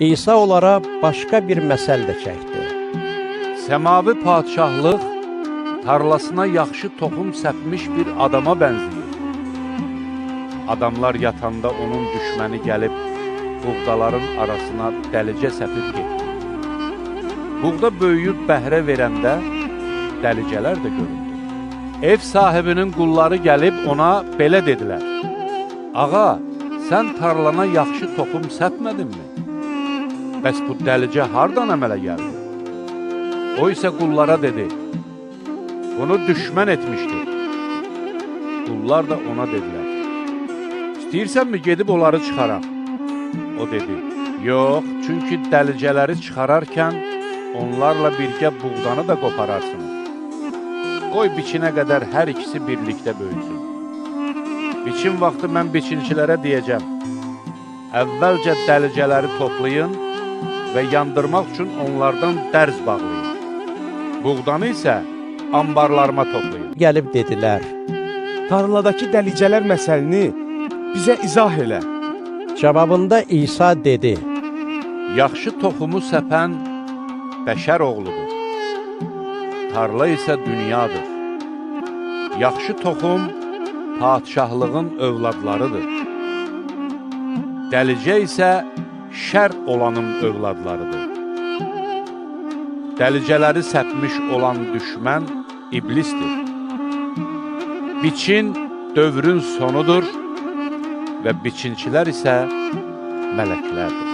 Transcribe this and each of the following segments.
İsa onlara başqa bir məsəl də çəkdi. Səmavi padşahlıq tarlasına yaxşı toxum səpmiş bir adama bənzəyir. Adamlar yatanda onun düşməni gəlib buğdaların arasına dəlicə səpib getdi. Buğda böyüyüb bəhrə verəndə dəlicələr də göründü. Ev sahibinin qulları gəlib ona belə dedilər. Ağa, sən tarlana yaxşı toxum səpmədinmi? Bəs bu dəlicə hardan əmələ gəldi? O isə qullara dedi, bunu düşmən etmişdir. Qullar da ona dedilər, İstəyirsənmi gedib onları çıxaram? O dedi, yox, çünki dəlicələri çıxararkən onlarla birgə buğdanı da qopararsınız. Qoy biçinə qədər hər ikisi birlikdə böyüsün. Biçin vaxtı mən biçinçilərə deyəcəm, əvvəlcə dəlicələri toplayın və yandırmaq üçün onlardan dərz bağlayın. Buğdanı isə ambarlarıma toplayın. Gəlib dedilər, Tarladakı dəlicələr məsəlini bizə izah elə. cavabında İsa dedi, Yaxşı toxumu səpən bəşər oğludur. Tarla isə dünyadır. Yaxşı toxum padşahlığın övladlarıdır. Dəlicə isə şər olanın övladlarıdır. Dəlicələri səpmiş olan düşmən iblisdir. Biçin dövrün sonudur və biçinçilər isə mələklərdir.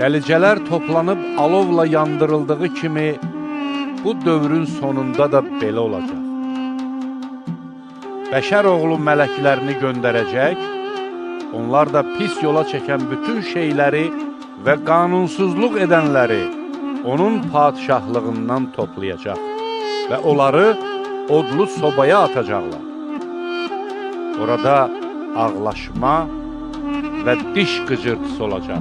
Dəlicələr toplanıb alovla yandırıldığı kimi bu dövrün sonunda da belə olacaq. Bəşər oğlu mələklərini göndərəcək, Onlar da pis yola çeken bütün şeyleri ve kanunsuzluk edenleri onun padişahlığından toplayacak ve onları odlu sobaya atacaklar. Orada ağlaşma ve diş gıcırtısı olacak.